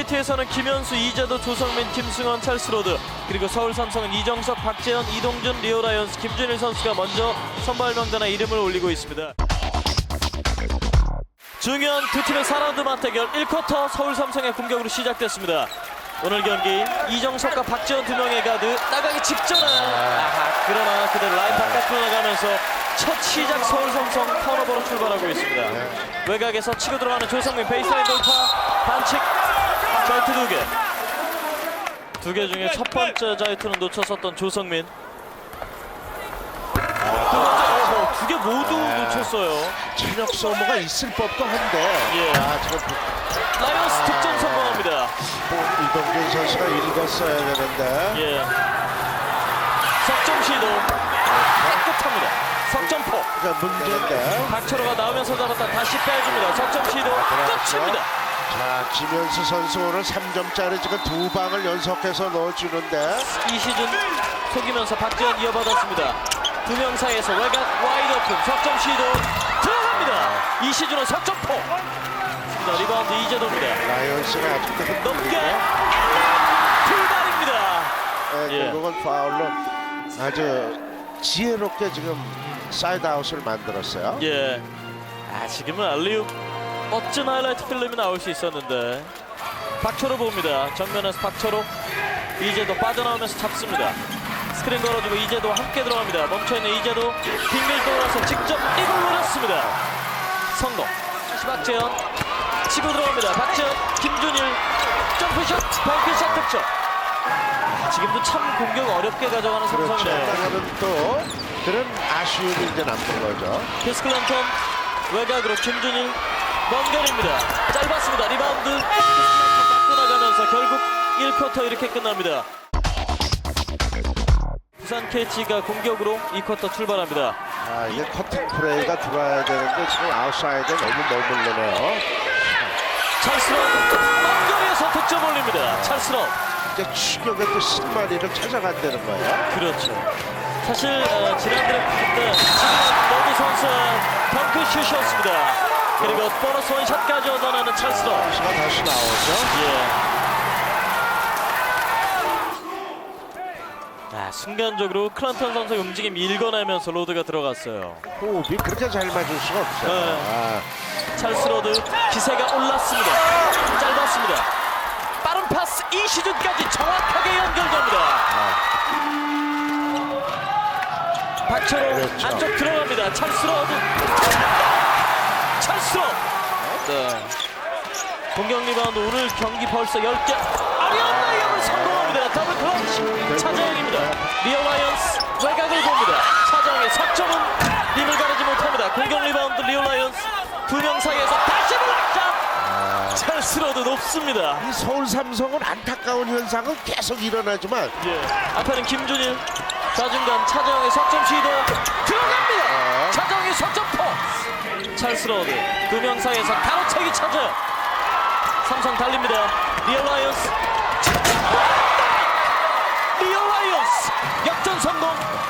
KT에서는 김현수, 이재도, 조성민, 김승원, 찰스로드 그리고 서울 삼성은 이정석, 박재현, 이동준, 리오라이언스, 김준일 선수가 먼저 선발 명단에 이름을 올리고 있습니다. 중요한 두 팀의 4라운드 맞대결 1쿼터 서울 삼성의 공격으로 시작됐습니다. 오늘 경기 이정석과 박재현 두 명의 가드 나가기 직전에 아하, 그러나 그들 라인 바깥으로 나가면서 첫 시작 서울 삼성 턴오버로 출발하고 있습니다. 외곽에서 치고 들어가는 조성민 베이스라인 돌파 반칙 자유투 두 개. 두 개 중에 첫 번째 자유투는 놓쳤었던 조성민. 두 개 모두 놓쳤어요. 체력 소모가 있을 법도 한데 예. 아 지금 라이언스 득점 성공합니다. 뭐 이동준 선수가 읽었어야 되는데 예. 석점 시도 깨끗합니다. 석점포. 그러니까 문제인데 박철호가 나오면서 잡았다 다시 빼줍니다. 석점 시도 끝입니다. 자 김현수 선수 오늘 3점짜리 지금 두 방을 연속해서 넣어주는데 이 시즌 속이면서 박지현 이어받았습니다. 두 명 사이에서 외곽 와이드 오픈 석점 시도 들어갑니다. 이 시즌은 석점포. 자, 리바운드 이재도입니다. 라이언스가 아직도 넘게 흔들리고 출발입니다. 예, 예. 결국은 파울로 아주 지혜롭게 지금 사이드 아웃을 만들었어요 예. 아 지금은 알리우 멋진 하이라이트 필름이 나올 수 있었는데 박철호 봅니다. 정면에서 박철호 이제도 빠져나오면서 잡습니다. 스크린 걸어주고 이제도 함께 들어갑니다. 멈춰있는 이제도 빙글 돌아서 직접 이걸 노렸습니다. 성공. 다시 박재현 치고 들어갑니다. 박재현 김준일 점프샷 뱅크샷 득점. 아, 지금도 참 공격 어렵게 가져가는 그렇죠 삼성이네요. 그러면 또 그런 아쉬움이 이제 남는 거죠 피스클 런턴 외곽으로 김준일 넘겨냅니다. 짧았습니다. 리바운드 맞고 나가면서 결국 1쿼터 이렇게 끝납니다. 부산 KT가 공격으로 2쿼터 출발합니다. 아 이게 커팅 플레이가 들어와야 되는데 지금 아웃사이드 너무 머물러네요 찰스런 먼거리에서 득점 올립니다. 찰스런 이제 추격의 또 신마리를 찾아간다는 거예요 그렇죠. 사실 어, 지난 드래프트 때 지금 모두 선수의 덩크슛이었습니다. 그리고 보너스 원샷까지 얻어내는 찰스런 선수가 다시 나오죠 예. 아, 순간적으로 클란턴 선수의 움직임 읽어내면서 로드가 들어갔어요. 호흡이 그렇게 잘 맞을 수가 없어요 네. 아, 찰스 로드 기세가 올랐습니다. 짧았습니다. 빠른 파스 이 시즌까지 정확하게 연결됩니다. 박철호 그렇죠. 안쪽 들어갑니다. 찰스 로드. 네. 공격 리바운드 오늘 경기 벌써 10개. 아리안 라이언을 성공합니다. 더블 클러치. 차재영입니다. 리어 라이언스 외곽을 봅니다. 차재영의 석점은 힘을 가르지 못합니다. 공격 리바운드 리어 라이언스 두 명 사이에서 다시 블락샷. 찰스 로드 높습니다. 이 서울 삼성은 안타까운 현상은 계속 일어나지만 예. 앞에는 김준일 좌중간 차정의 석점 시도 들어갑니다. 어. 차정의 석점포 찰스 로드 두명 사이에서 가로채기 차정 삼성 달립니다. 리얼 라이언스 리얼 라이언스 역전 성공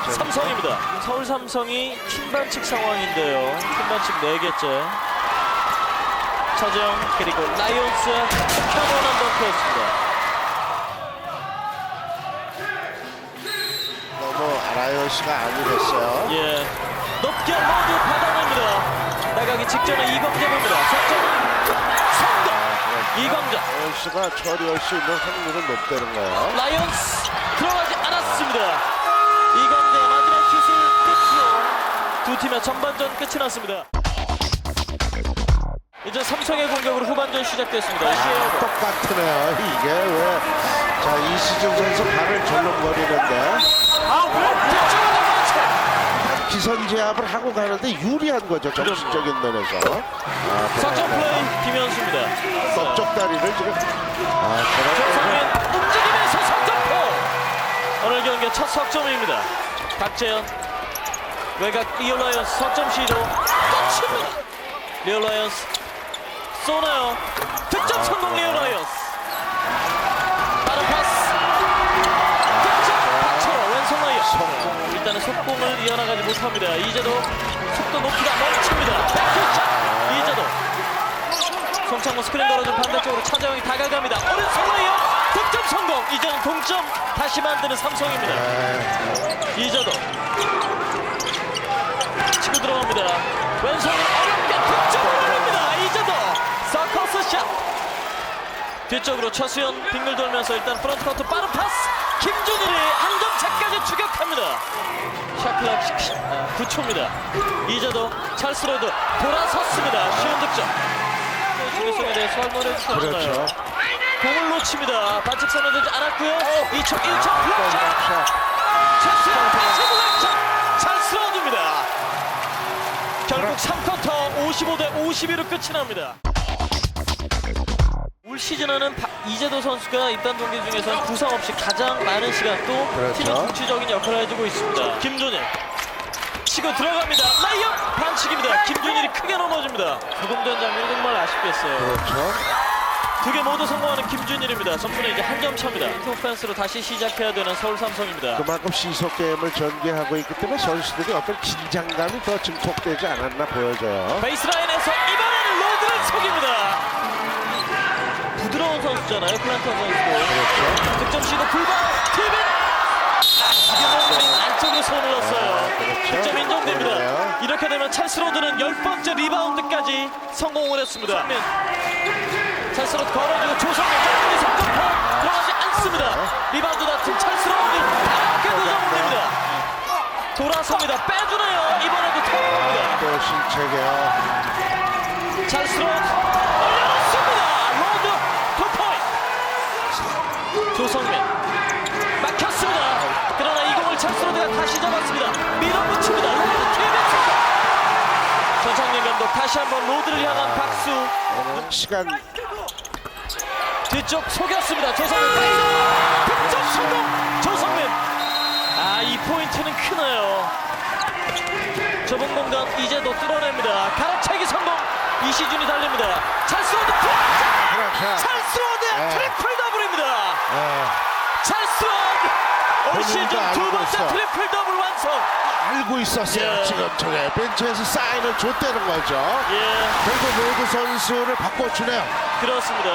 삼성입니다. 서울 삼성이 팀반칙 상황인데요. 팀반칙 4개째 차정 그리고 라이온스 평온한 덩크였습니다. 너무 라이언스가 아니랬어요 예. 높게 모두 받아냅니다. 나가기 직전에 이광재입니다. 이광재. 라이언스가 처리할 수 있는 확률은 높다는 거예요 라이온스 들어가지 않았습니다. 이광재 마지막 슛을 끝으로 두 팀의 전반전 끝이 났습니다. 이제 삼성의 공격으로 후반전 시작됐습니다. 시에어 똑같으네요 이게 왜 자 이시준 선수 발을 절렁거리는데 기선 제압을 하고 가는데 유리한 거죠 정신적인 면에서. 아, 석점 플레이 김현수입니다. 썩적 다리를 지금. 아 저런 움직이면서 석점포! 오늘 경기 첫 석점입니다. 박재현 외곽 리얼라이언스 석점 시도. 끝입니다. 리얼라이언스 쏘나요? 득점 성공 리얼라이언스 못합니다 이제도 속도 높이가 멈춥니다 이제도 조성모 스크린 걸어준 반대쪽으로 차재영이 다가갑니다. 오른손 레이어 득점 성공. 이제는 동점 다시 만드는 삼성입니다. 네. 이재도 치고 들어갑니다. 왼손으로 어렵게 득점을 올립니다. 이재도 서커스 샷. 뒤쪽으로 최수연 빙글 돌면서 일단 프런트 커트 빠른 파스. 김준일이 한 점 차까지 추격합니다. 샤클락 9초입니다. 이재도 찰스 로드 돌아섰습니다. 쉬운 득점. 중요성에 대해 설명해 주시나요? 그렇죠. 공을 놓칩니다. 반칙 선언되지 않았고요. 2초 1초 아, 플러스 최수영 다시 무관점 잘 쓸어줍니다. 결국 3쿼터 55대 52로 끝이 납니다. 올 시즌에는 바- 이재도 선수가 입단 동기 중에서 부상 없이 가장 많은 시간 또 그렇죠. 팀의 중추적인 역할을 해주고 있습니다. 김준일 치고 들어갑니다. 라이업 반칙입니다. 김준일이 크게 넘어집니다. 조금 전 장면 정말 아쉽게 했어요. 그렇죠. 두 개 모두 성공하는 김준일입니다. 점수는 이제 한 점 차입니다. 오펜스로 다시 시작해야 되는 서울 삼성입니다. 그만큼 시속 게임을 전개하고 있기 때문에 선수들이 어떤 긴장감이 더 증폭되지 않았나 보여져요. 베이스라인에서 이번에는 로드를 속입니다. 선수잖아요, 클란턴 선수도. 그렇죠. 득점 시도 불발, 티빈! 지금은 안쪽으로 손을 넣었어요. 그렇죠. 득점 인정됩니다. 이렇게 되면 찰스 로드는 열 번째 리바운드까지 성공을 했습니다. 찰스로드 걸어주고 조성민 짧은 성공포 들어가지 않습니다. 리바운드 다툼 찰스 로드 다섯 개 도전 올립니다. 돌아섭니다. 빼주네요. 이번에도 통합니다. 또 신체계요. 찰스로 올 조성민 막혔습니다. 그러나 이 공을 찰스로드가 다시 잡았습니다. 밀어붙입니다. 로드 킬백 전창민 감독 다시 한번 로드를 향한 박수. 시간 뒤쪽 속였습니다. 조성민 사이드 득점 성공. 조성민. 아이 포인트는 크네요. 좁은 공간 이제 도 뚫어냅니다. 가로채기 성공. 이시준이 달립니다. 찰스로드 올 시즌 두 번째 있어. 트리플 더블 완성. 알고 있었어요. 예. 지금 저게 벤치에서 사인을 줬다는 거죠. 예, 결국 로드 선수를 바꿔주네요. 그렇습니다.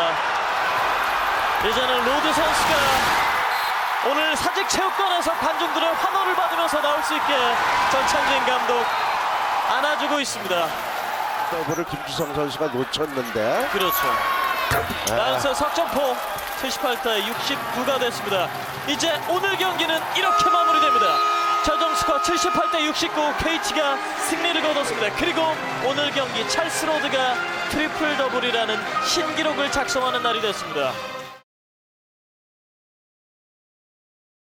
이제는 로드 선수가 오늘 사직 체육관에서 관중들의 환호를 받으면서 나올 수 있게 전창진 감독 안아주고 있습니다. 더블을 김주성 선수가 놓쳤는데 그렇죠. 아, 나은서 석점포 78대 69가 됐습니다. 이제 오늘 경기는 이렇게 마무리됩니다. 최종 스코어 78대 69 KT가 승리를 거뒀습니다. 그리고 오늘 경기 찰스 로드가 트리플 더블이라는 신기록을 작성하는 날이 됐습니다.